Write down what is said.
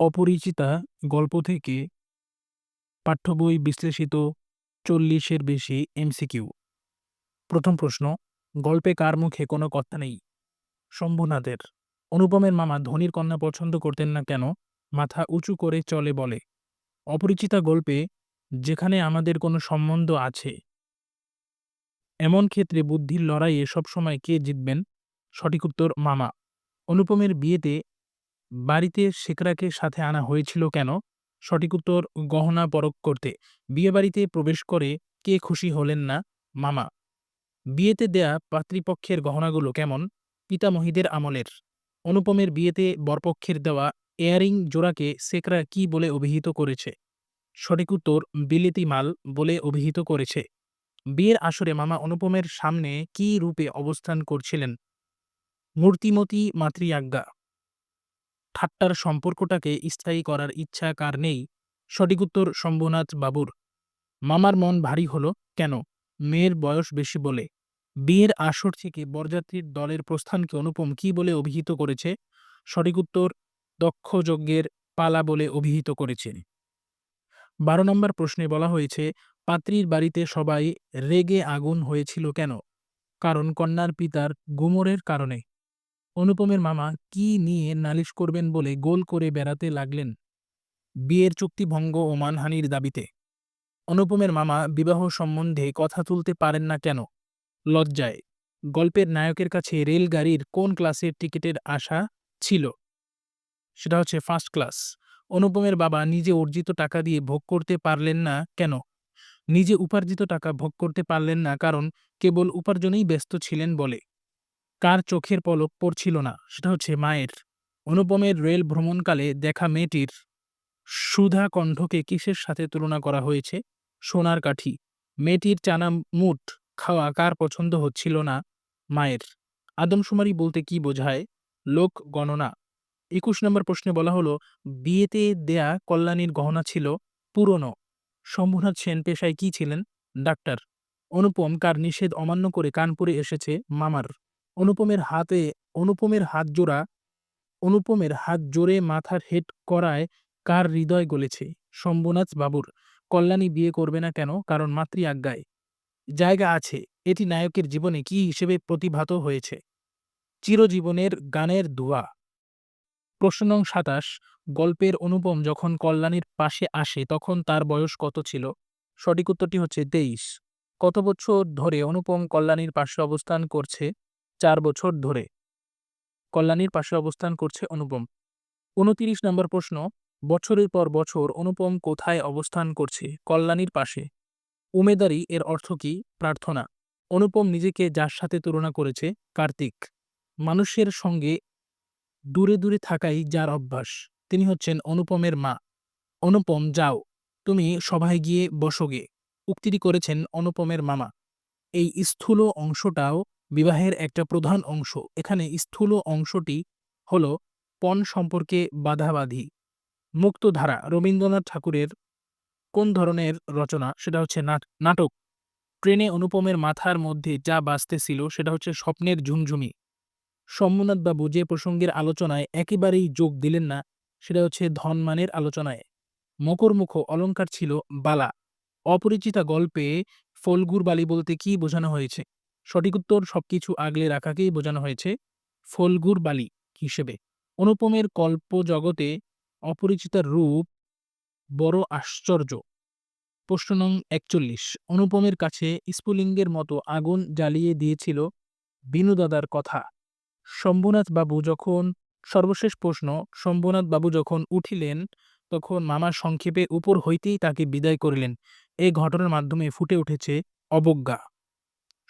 অপরিচিতা গল্প থেকে পাঠ্য বই বিশ্লেষিত চল্লিশের বেশি এমসিকিউ। প্রথম প্রশ্ন, গল্পে কার মুখে কোনো কথা নেই? শম্ভুনাথের। অনুপমের মামা ধনির কন্যা পছন্দ করতেন না কেন? মাথা উঁচু করে চলে বলে, অপরিচিতা গল্পে যেখানে আমাদের কোনো সম্বন্ধ আছে। এমন ক্ষেত্রে বুদ্ধির লড়াইয়ে সবসময় কে জিতবেন? সঠিক উত্তর, মামা। অনুপমের বিয়েতে বাড়িতে শেখরাকে সাথে আনা হয়েছিল কেন? সঠিক উত্তর, গহনা পরখ করতে। বিয়েবাড়িতে প্রবেশ করে কে খুশি হলেন না? মামা। বিয়েতে দেয়া পাত্রীপক্ষের গহনাগুলো কেমন? পিতামহীদের আমলের। অনুপমের বিয়েতে বরপক্ষের দেওয়া এয়ারিং জোড়াকে সেকরা কি বলে অভিহিত করেছে? সঠিক উত্তর, বিলেতি মাল বলে অভিহিত করেছে। বিয়ের আসরে মামা অনুপমের সামনে কি রূপে অবস্থান করছিলেন? মূর্তিমতী মাতৃআজ্ঞা। ঠাট্টার সম্পর্কটাকে স্থায়ী করার ইচ্ছা কার নেই, সঠিক উত্তর শম্ভুনাথ বাবুর। মামার মন ভারী হলো, কেন? মেয়ের বয়স বেশি বলে। বিয়ের আসর থেকে বরযাত্রীর দলের প্রস্থানকে অনুপম কি বলে অভিহিত করেছে? সঠিক উত্তর দক্ষযজ্ঞের পালা বলে অভিহিত করেছে। বারো নম্বর প্রশ্নে বলা হয়েছে, পাত্রীর বাড়িতে সবাই রেগে আগুন হয়েছিল কেন? কারণ কন্যার পিতার গুমরের কারণে। অনুপমের মামা কি নিয়ে নালিশ করবেন বলে গোল করে বেড়াতে লাগলেন? বিয়ের চুক্তি ভঙ্গ ও মানহানির দাবিতে। অনুপমের মামা বিবাহ সম্বন্ধে কথা তুলতে পারেন না কেন? লজ্জায়। গল্পের নায়কের কাছে রেলগাড়ির কোন ক্লাসের টিকিটের আশা ছিল? সেটা হচ্ছে ফার্স্ট ক্লাস। অনুপমের বাবা নিজে অর্জিত টাকা দিয়ে ভোগ করতে পারলেন না কেন? নিজে উপার্জিত টাকা ভোগ করতে পারলেন না কারণ কেবল উপার্জনেই ব্যস্ত ছিলেন বলে। কার চোখের পলক পড়ছিল না, সেটা হচ্ছে মায়ের। অনুপমের রেল ভ্রমণকালে দেখা মেয়েটির সুধা কণ্ঠকে কিসের সাথে তুলনা করা হয়েছে? সোনার কাঠি। মেয়েটির চানা মুট খাওয়া কার পছন্দ হচ্ছিল না? মায়ের। আদমশুমারি বলতে কি বোঝায়? লোক গণনা। একুশ নম্বর প্রশ্নে বলা হলো, বিয়েতে দেয়া কল্যাণীর গহনা ছিল পুরনো। শম্ভুনাথ সেন পেশায় কি ছিলেন? ডাক্তার। অনুপম কার নিষেধ অমান্য করে কানপুরে এসেছে মামার। অনুপমের হাতে, অনুপমের হাত জোড়া, অনুপমের হাত জোরে মাথার হেড করায় কার হৃদয় গলেছে? শম্ভুনাথ বাবুর। কল্যাণী বিয়ে করবে না কেন? কারণ মাতৃ আজ্ঞায়। জায়গা আছে। এটি নায়কের জীবনে কি হিসেবে প্রতিভাত হয়েছে? চিরজীবনের গানের দোয়া প্রশ্ন নং সাতাশ। গল্পের অনুপম যখন কল্যাণীর পাশে আসে, তখন তার বয়স কত ছিল? সঠিক উত্তরটি হচ্ছে তেইশ। কত বছর ধরে অনুপম কল্যাণীর পাশে অবস্থান করছে? চার বছর ধরে। কল্যাণীর পাশে অবস্থান করছে অনুপম। উনতিরিশ নম্বর প্রশ্ন, বছরের পর বছর অনুপম কোথায় অবস্থান করছে কল্যাণীর পাশে? উমেদারি এর অর্থ কি? প্রার্থনা। অনুপম নিজেকে যার সাথে তুলনা করেছে, কার্তিক। মানুষের সঙ্গে দূরে দূরে থাকাই যার অভ্যাস, তিনি হচ্ছেন অনুপমের মা। অনুপম, যাও, তুমি সভায় গিয়ে বসোগে। উক্তিটি করেছেন অনুপমের মামা। এই স্থূল অংশটাও বিবাহের একটা প্রধান অংশ। এখানে স্থূল অংশটি হল পণ সম্পর্কে বাধাবাধি, মুক্তধারা, রবীন্দ্রনাথ ঠাকুরের কোন ধরনের রচনা, সেটা হচ্ছে নাটক। ট্রেনে অনুপমের মাথার মধ্যে যা বাঁচতেছিল সেটা হচ্ছে স্বপ্নের ঝুমঝুমি। বাবু যে প্রসঙ্গের আলোচনায় একেবারেই যোগ দিলেন না, সেটা হচ্ছে ধনমানের আলোচনায়। মকরমুখ, অলঙ্কার ছিল বালা। অপরিচিতা গল্পে ফলগুর বালি বলতে কি বোঝানো হয়েছে? সঠিক উত্তর সবকিছু আগলে রাখাকেই বোঝানো হয়েছে ফলগুর বালি হিসেবে। অনুপমের কল্প জগতে অপরিচিতার রূপ বড় আশ্চর্য। প্রশ্ন নং একচল্লিশ। অনুপমের কাছে স্ফুলিঙ্গের মতো আগুন জ্বালিয়ে দিয়েছিল বিনুদাদার কথা। শম্ভুনাথ বাবু যখন, সর্বশেষ প্রশ্ন শম্ভুনাথ বাবু যখন উঠিলেন, তখন মামা সংক্ষেপে উপর হইতেই তাকে বিদায় করিলেন। এই ঘটনার মাধ্যমে ফুটে উঠেছে অবজ্ঞা।